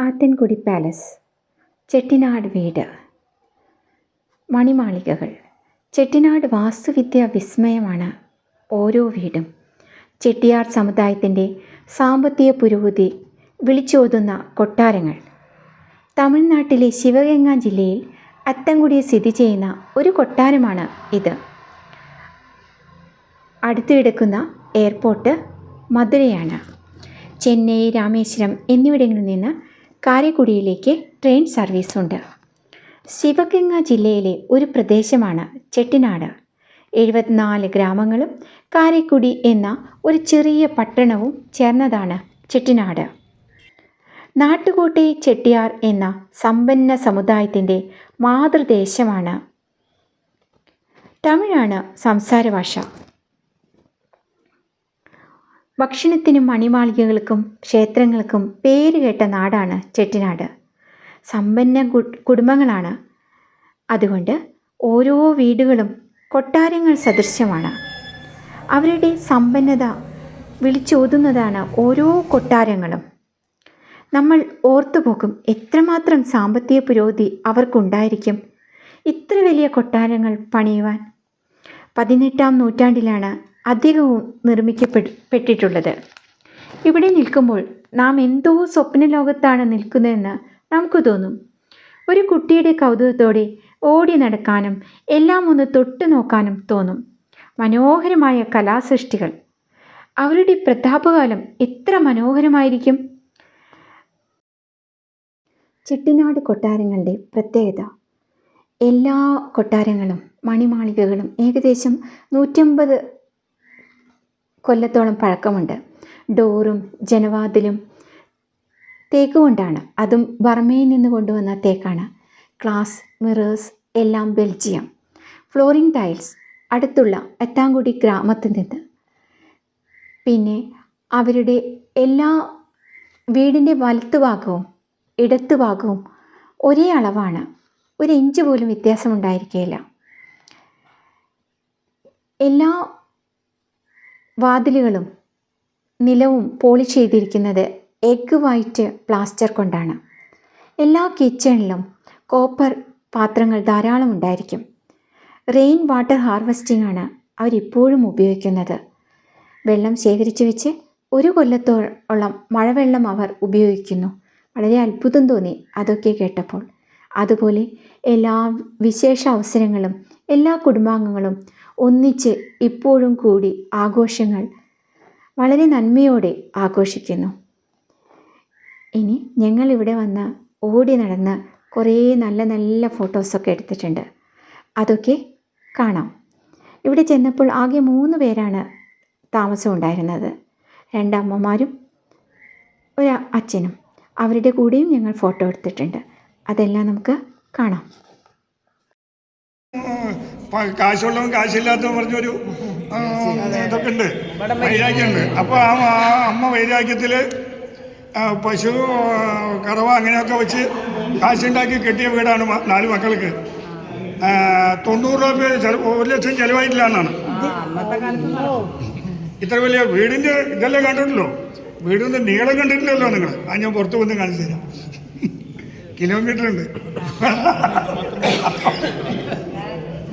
Athangudi palace Chettinad വീട്. മണിമാളികകൾ. ചെട്ടിനാട് വാസ്തുവിദ്യ വിസ്മയമാണ് ഓരോ വീടും. ചെട്ടിയാർ സമുദായത്തിന്റെ സാമ്പത്തിക പുരോഗതി വിളിച്ചോതുന്ന കൊട്ടാരങ്ങൾ. തമിഴ്നാട്ടിലെ ശിവഗംഗ ജില്ലയിൽ അത്തൻകുടിയിൽ സ്ഥിതി ചെയ്യുന്ന ഒരു കൊട്ടാരമാണ് ഇത്. അടുത്തിടക്കുന്ന എയർപോർട്ട് മധുരയാണ്. ചെന്നൈ രാമേശ്വരം എന്നിവിടങ്ങളിൽ നിന്ന് കാരക്കുടിയിലേക്ക് ട്രെയിൻ സർവീസുണ്ട് ശിവഗംഗ ജില്ലയിലെ ഒരു പ്രദേശമാണ് ചെട്ടിനാട്. എഴുപത്തിനാല് ഗ്രാമങ്ങളും കാരക്കുടി എന്ന ഒരു ചെറിയ പട്ടണവും ചേർന്നതാണ് ചെട്ടിനാട്. നാട്ടുകോട്ടെ ചെട്ടിയാർ എന്ന സമ്പന്ന സമുദായത്തിന്റെ മാതൃദേശമാണ്. തമിഴാണ് സംസാരഭാഷ. ഭക്ഷണത്തിനും മണിമാളികകൾക്കും ക്ഷേത്രങ്ങൾക്കും പേരുകേട്ട നാടാണ് ചെട്ടിനാട്. സമ്പന്ന കുടുംബങ്ങളാണ്. അതുകൊണ്ട് ഓരോ വീടുകളും കൊട്ടാരങ്ങൾ സദൃശ്യമാണ്. അവരുടെ സമ്പന്നത വിളിച്ചോതുന്നതാണ് ഓരോ കൊട്ടാരങ്ങളും. നമ്മൾ ഓർത്തുപോക്കും എത്രമാത്രം സാമ്പത്തിക പുരോഗതി അവർക്കുണ്ടായിരിക്കും ഇത്ര വലിയ കൊട്ടാരങ്ങൾ പണിയുവാൻ. പതിനെട്ടാം നൂറ്റാണ്ടിലാണ് അധികവും നിർമ്മിക്കപ്പെട്ടിട്ടുള്ളത് ഇവിടെ നിൽക്കുമ്പോൾ നാം എന്തോ സ്വപ്ന ലോകത്താണ് നിൽക്കുന്നതെന്ന് നമുക്ക് തോന്നും. ഒരു കുട്ടിയുടെ കൗതുകത്തോടെ ഓടി നടക്കാനും എല്ലാം ഒന്ന് തൊട്ടു നോക്കാനും തോന്നും. മനോഹരമായ കലാസൃഷ്ടികൾ. അവരുടെ പ്രതാപകാലം എത്ര മനോഹരമായിരിക്കും. ചെട്ടിനാട് കൊട്ടാരങ്ങളുടെ പ്രത്യേകത. എല്ലാ കൊട്ടാരങ്ങളും മണിമാളികകളും ഏകദേശം നൂറ്റമ്പത് കൊല്ലത്തോളം പഴക്കമുണ്ട്. ഡോറും ജനവാതിലും തേക്ക് കൊണ്ടാണ് അതും ബർമയിൽ നിന്ന് കൊണ്ടുവന്ന തേക്കാണ്. ക്ലാസ് മിറേഴ്സ് എല്ലാം ബെൽജിയം. ഫ്ലോറിംഗ് ടൈൽസ് അടുത്തുള്ള എത്താങ്കുടി ഗ്രാമത്തിൽ നിന്ന്. പിന്നെ അവരുടെ എല്ലാ വീടിന്റെ വലത്തുഭാഗവും ഇടത്തുഭാഗവും ഒരേ അളവാണ്. ഒരു ഇഞ്ച് പോലും വ്യത്യാസമുണ്ടായിരിക്കുകയില്ല എല്ലാ വാതിലുകളും നിലവും പോളിഷ് ചെയ്തിരിക്കുന്നത് എഗ് വൈറ്റ് പ്ലാസ്റ്റർ കൊണ്ടാണ്. എല്ലാ കിച്ചണിലും കോപ്പർ പാത്രങ്ങൾ ധാരാളം ഉണ്ടായിരിക്കും. റെയിൻ വാട്ടർ ഹാർവെസ്റ്റിംഗ് ആണ് അവരിപ്പോഴും ഉപയോഗിക്കുന്നത്. വെള്ളം ശേഖരിച്ചു വെച്ച് ഒരു കൊല്ലത്തോളം മഴവെള്ളം അവർ ഉപയോഗിക്കുന്നു. വളരെ അത്ഭുതം തോന്നി അതൊക്കെ കേട്ടപ്പോൾ. അതുപോലെ എല്ലാ വിശേഷ അവസരങ്ങളും എല്ലാ കുടുംബാംഗങ്ങളും ഒന്നിച്ച് ഇപ്പോഴും കൂടി ആഘോഷങ്ങൾ വളരെ നന്മയോടെ ആഘോഷിക്കുന്നു. ഇനി ഞങ്ങളിവിടെ വന്ന് ഓടി നടന്ന് കുറേ നല്ല നല്ല ഫോട്ടോസൊക്കെ എടുത്തിട്ടുണ്ട്. അതൊക്കെ കാണാം. ഇവിടെ ചെന്നപ്പോൾ ആകെ മൂന്ന് പേരാണ് താമസം ഉണ്ടായിരുന്നത്. രണ്ടമ്മമാരും ഒരു അച്ഛനും. അവരുടെ കൂടെയും ഞങ്ങൾ ഫോട്ടോ എടുത്തിട്ടുണ്ട്. അതെല്ലാം നമുക്ക് കാണാം. കാശുള്ളവൻ കാശില്ലാത്തവൻ പറഞ്ഞൊരു ഇതൊക്കെ ഉണ്ട്. വൈരാഗ്യമുണ്ട്. അപ്പോൾ ആ അമ്മ വൈരാഗ്യത്തിൽ പശു കറവ അങ്ങനെയൊക്കെ വെച്ച് കാശുണ്ടാക്കി കെട്ടിയ വീടാണ് നാല് മക്കൾക്ക്. തൊണ്ണൂറ് രൂപ ഒരു ലക്ഷം ചിലവായിട്ടില്ല എന്നാണ്. ഇത്ര വലിയ വീടിന്റെ ഇതെല്ലാം കണ്ടിട്ടില്ലോ വീടിന്റെ നീളം കണ്ടിട്ടില്ലല്ലോ നിങ്ങൾ. ആ ഞാൻ പുറത്ത് വന്ന് കാണിച്ചു തരാം. കിലോമീറ്റർ ഉണ്ട്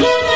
Música